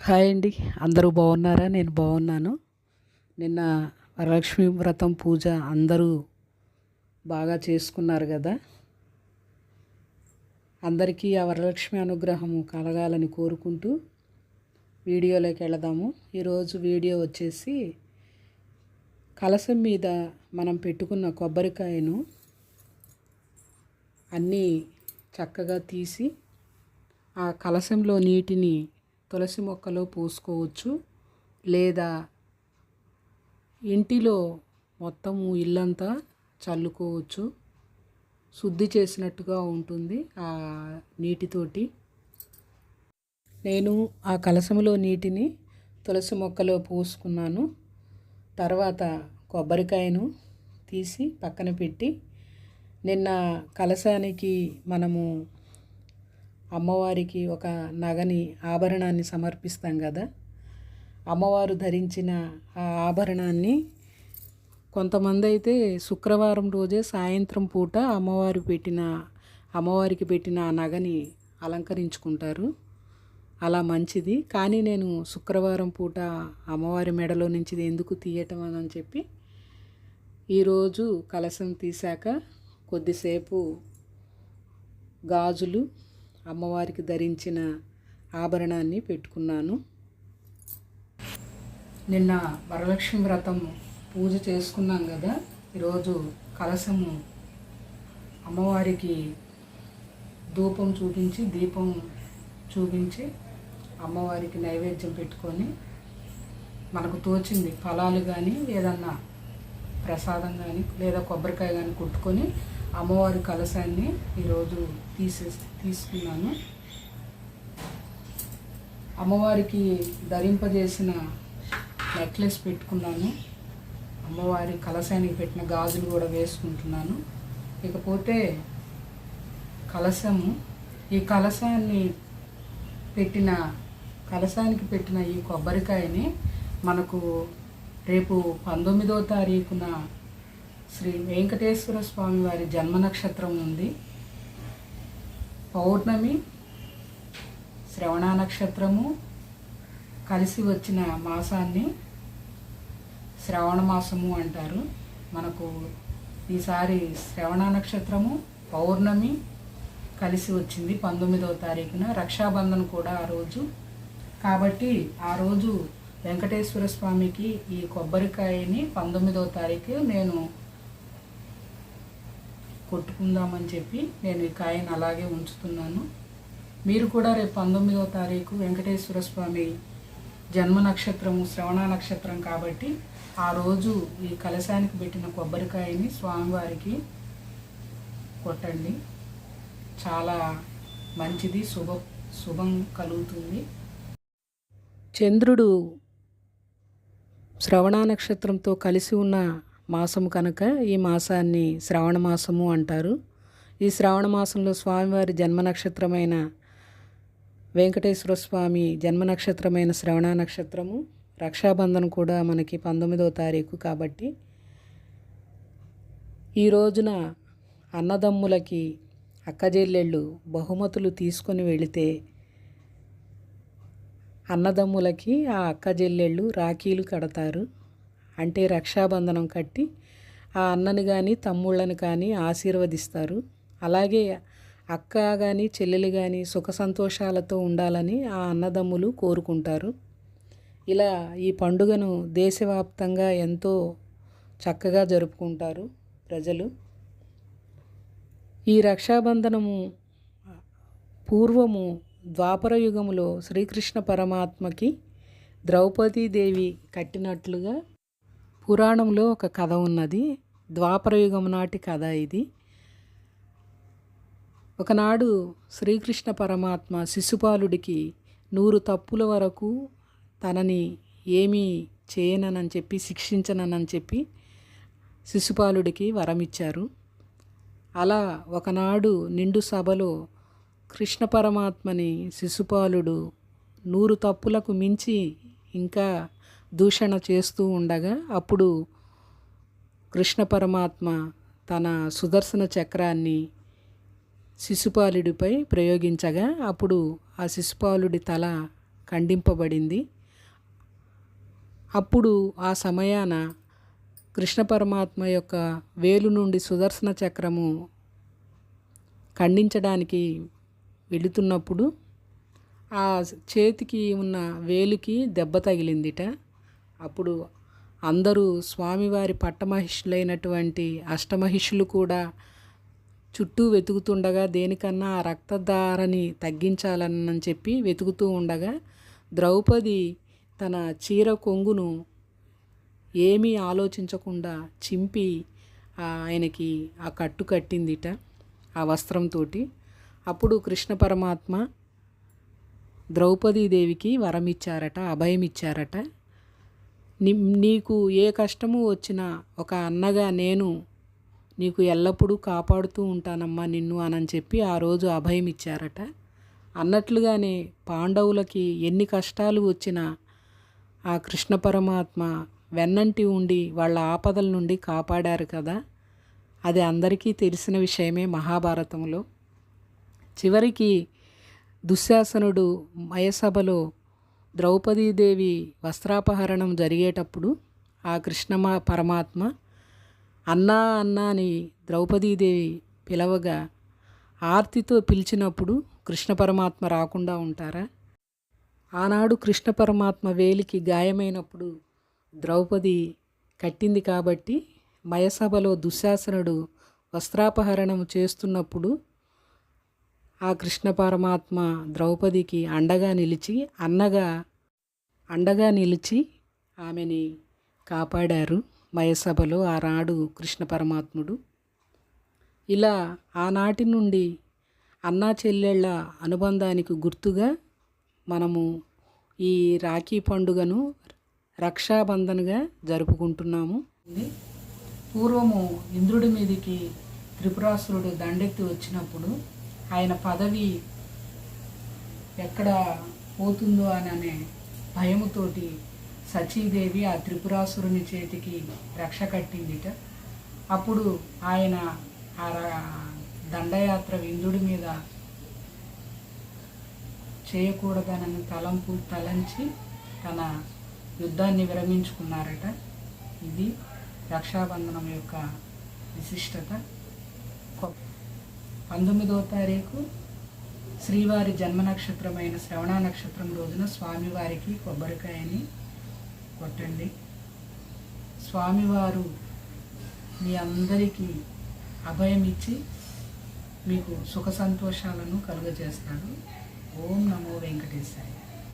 Hi అండి. అందరూ బాగున్నారా? నేను బాగున్నాను. నిన్న వరలక్ష్మి వ్రతం పూజ అందరూ బాగా చేసుకున్నారు కదా. అందరికీ ఆ వరలక్ష్మి అనుగ్రహము కలగాలని కోరుకుంటూ వీడియోలోకి వెళదాము. ఈరోజు వీడియో వచ్చేసి కలసం మీద మనం పెట్టుకున్న కొబ్బరికాయను అన్నీ చక్కగా తీసి ఆ కలశంలో నీటిని తులసి మొక్కలో పోసుకోవచ్చు. లేదా ఇంటిలో మొత్తము ఇల్లంతా చల్లుకోవచ్చు. శుద్ధి చేసినట్టుగా ఉంటుంది ఆ నీటితోటి. నేను ఆ కలసములో నీటిని తులసి మొక్కలో పోసుకున్నాను. తర్వాత కొబ్బరికాయను తీసి పక్కన పెట్టి నిన్న కలశానికి మనము అమ్మవారికి ఒక నగని ఆభరణాన్ని సమర్పిస్తాం కదా. అమ్మవారు ధరించిన ఆ ఆభరణాన్ని కొంతమంది అయితే శుక్రవారం రోజే సాయంత్రం పూట అమ్మవారు పెట్టిన అమ్మవారికి పెట్టిన ఆ నగని అలంకరించుకుంటారు. అలా మంచిది. కానీ నేను శుక్రవారం పూట అమ్మవారి మెడలో నుంచి ఎందుకు తీయటం అని చెప్పి ఈరోజు కలశం తీశాక కొద్దిసేపు గాజులు అమ్మవారికి ధరించిన ఆభరణాన్ని పెట్టుకున్నాను. నిన్న వరలక్ష్మి వ్రతం పూజ చేసుకున్నాం కదా ఈరోజు కలశము అమ్మవారికి ధూపం చూపించి దీపం చూపించి అమ్మవారికి నైవేద్యం పెట్టుకొని మనకు తోచింది. ఫలాలు కానీ ఏదన్నా ప్రసాదం కానీ లేదా కొబ్బరికాయ కానీ కుట్టుకొని అమ్మవారి కలశాన్ని ఈరోజు తీసే తీసుకున్నాను. అమ్మవారికి ధరింపజేసిన నెక్లెస్ పెట్టుకున్నాను. అమ్మవారి కలశానికి పెట్టిన గాజులు కూడా వేసుకుంటున్నాను. ఇకపోతే కలశము ఈ కలశాన్ని పెట్టిన కలశానికి పెట్టిన ఈ కొబ్బరికాయని మనకు రేపు పంతొమ్మిదో తారీఖున శ్రీ వెంకటేశ్వర స్వామి వారి జన్మ నక్షత్రం ఉంది పౌర్ణమి శ్రవణ నక్షత్రము కలిసి వచ్చిన మాసాన్ని శ్రవణ మాసము అంటారు. మనకు ఈసారి శ్రవణ నక్షత్రము పౌర్ణమి కలిసి వచ్చింది పంతొమ్మిదవ తారీఖున. రక్షాబంధన్ కూడా ఆ రోజు. కాబట్టి ఆ రోజు వెంకటేశ్వర స్వామికి ఈ కొబ్బరికాయని పంతొమ్మిదవ తారీఖు నేను కొట్టుకుందామని చెప్పి నేను ఈ కాయను అలాగే ఉంచుతున్నాను. మీరు కూడా రేపు పంతొమ్మిదవ తారీఖు వెంకటేశ్వర స్వామి జన్మ నక్షత్రము శ్రవణ నక్షత్రం కాబట్టి ఆ రోజు ఈ కలశానికి పెట్టిన కొబ్బరికాయని స్వామివారికి కొట్టండి. చాలా మంచిది శుభ శుభం కలుగుతుంది. చంద్రుడు శ్రవణ నక్షత్రంతో కలిసి ఉన్న మాసము కనుక ఈ మాసాన్ని శ్రావణ మాసము అంటారు. ఈ శ్రావణ మాసంలో స్వామివారి జన్మ నక్షత్రమైన వెంకటేశ్వర స్వామి జన్మ నక్షత్రమైన శ్రవణ నక్షత్రము రక్షాబంధన్ కూడా మనకి పంతొమ్మిదవ తారీఖు కాబట్టి ఈ రోజున అన్నదమ్ములకి అక్కజెల్లెళ్ళు బహుమతులు తీసుకొని వెళితే అన్నదమ్ములకి ఆ అక్కజెల్లెళ్ళు రాఖీలు కడతారు. అంటే రక్షాబంధనం కట్టి ఆ అన్నని కానీ తమ్ముళ్ళని కానీ ఆశీర్వదిస్తారు. అలాగే అక్క కానీ చెల్లెలు కానీ సుఖ సంతోషాలతో ఉండాలని ఆ అన్నదమ్ములు కోరుకుంటారు. ఇలా ఈ పండుగను దేశవ్యాప్తంగా ఎంతో చక్కగా జరుపుకుంటారు ప్రజలు. ఈ రక్షాబంధనము పూర్వము ద్వాపర యుగములో శ్రీకృష్ణ పరమాత్మకి ద్రౌపదీదేవి కట్టినట్లుగా పురాణంలో ఒక కథ ఉన్నది. ద్వాపరయుగం నాటి కథ ఇది. ఒకనాడు శ్రీకృష్ణ పరమాత్మ శిశుపాలుడికి నూరు తప్పుల వరకు తనని ఏమీ చేయనని చెప్పి శిక్షించనని చెప్పి శిశుపాలుడికి వరమిచ్చారు. అలా ఒకనాడు నిండు సభలో కృష్ణ పరమాత్మని శిశుపాలుడు నూరు తప్పులకు మించి ఇంకా దూషణ చేస్తూ ఉండగా అప్పుడు కృష్ణ పరమాత్మ తన సుదర్శన చక్రాన్ని శిశుపాలుడిపై ప్రయోగించగా అప్పుడు ఆ శిశుపాలుడి తల ఖండింపబడింది. అప్పుడు ఆ సమయాన కృష్ణ పరమాత్మ యొక్క వేలు నుండి సుదర్శన చక్రము ఖండించడానికి వెళుతున్నప్పుడు ఆ చేతికి ఉన్న వేలుకి దెబ్బ తగిలిందిట. అప్పుడు అందరూ స్వామివారి పట్టమహిషులైనటువంటి అష్టమహిషులు కూడా చుట్టూ వెతుకుతుండగా దేనికన్నా ఆ రక్తధారని తగ్గించాలని చెప్పి వెతుకుతూ ఉండగా ద్రౌపది తన చీర కొంగును ఏమీ ఆలోచించకుండా చింపి ఆయనకి ఆ కట్టు కట్టిందిట ఆ వస్త్రంతో అప్పుడు కృష్ణ పరమాత్మ ద్రౌపదీదేవికి వరం ఇచ్చారట అభయం ఇచ్చారట నీకు ఏ కష్టము వచ్చినా ఒక అన్నగా నేను నీకు ఎల్లప్పుడూ కాపాడుతూ ఉంటానమ్మా నిన్ను అని చెప్పి ఆ రోజు అభయం ఇచ్చారట. అన్నట్లుగానే పాండవులకి ఎన్ని కష్టాలు వచ్చినా ఆ కృష్ణ పరమాత్మ వెన్నంటి ఉండి వాళ్ళ ఆపదల నుండి కాపాడారు కదా. అది అందరికీ తెలిసిన విషయమే మహాభారతంలో. చివరికి దుశ్శాసనుడు మయసభలో ద్రౌపదీదేవి వస్త్రాపహరణం జరిగేటప్పుడు ఆ కృష్ణమా పరమాత్మ అన్నా అన్నా అని ద్రౌపదీదేవి పిలవగా ఆర్తితో పిలిచినప్పుడు కృష్ణ పరమాత్మ రాకుండా ఉంటారా? ఆనాడు కృష్ణ పరమాత్మ వేలికి గాయమైనప్పుడు ద్రౌపది కట్టింది కాబట్టి మయసభలో దుశ్శాసనుడు వస్త్రాపహరణం చేస్తున్నప్పుడు ఆ కృష్ణ పరమాత్మ ద్రౌపదికి అండగా నిలిచి అన్నగా అండగా నిలిచి ఆమెని కాపాడారు మయసభలో ఆనాడు కృష్ణ పరమాత్ముడు. ఇలా ఆనాటి నుండి అన్నా చెల్లెళ్ళ అనుబంధానికి గుర్తుగా మనము ఈ రాఖీ పండుగను రక్షాబంధన్గా జరుపుకుంటున్నాము. పూర్వము ఇంద్రుడి మీదికి త్రిపురాసురుడు దండెత్తి వచ్చినప్పుడు ఆయన పదవి ఎక్కడ పోతుందో అని అనే భయముతోటి సచీదేవి ఆ త్రిపురాసురుని చేతికి రక్ష కట్టిందిట. అప్పుడు ఆయన ఆ దండయాత్ర విందుడి మీద చేయకూడదనని తలంపు తలంచి తన యుద్ధాన్ని విరమించుకున్నారట. ఇది రక్షాబంధనం యొక్క విశిష్టత. పంతొమ్మిదవ తారీఖు శ్రీవారి జన్మ నక్షత్రమైన శ్రవణ నక్షత్రం రోజున స్వామివారికి కొబ్బరికాయని కొట్టండి. స్వామివారు మీ అందరికీ అభయం ఇచ్చి మీకు సుఖ సంతోషాలను కలుగజేస్తాడు. ఓం నమో వెంకటేశాయ.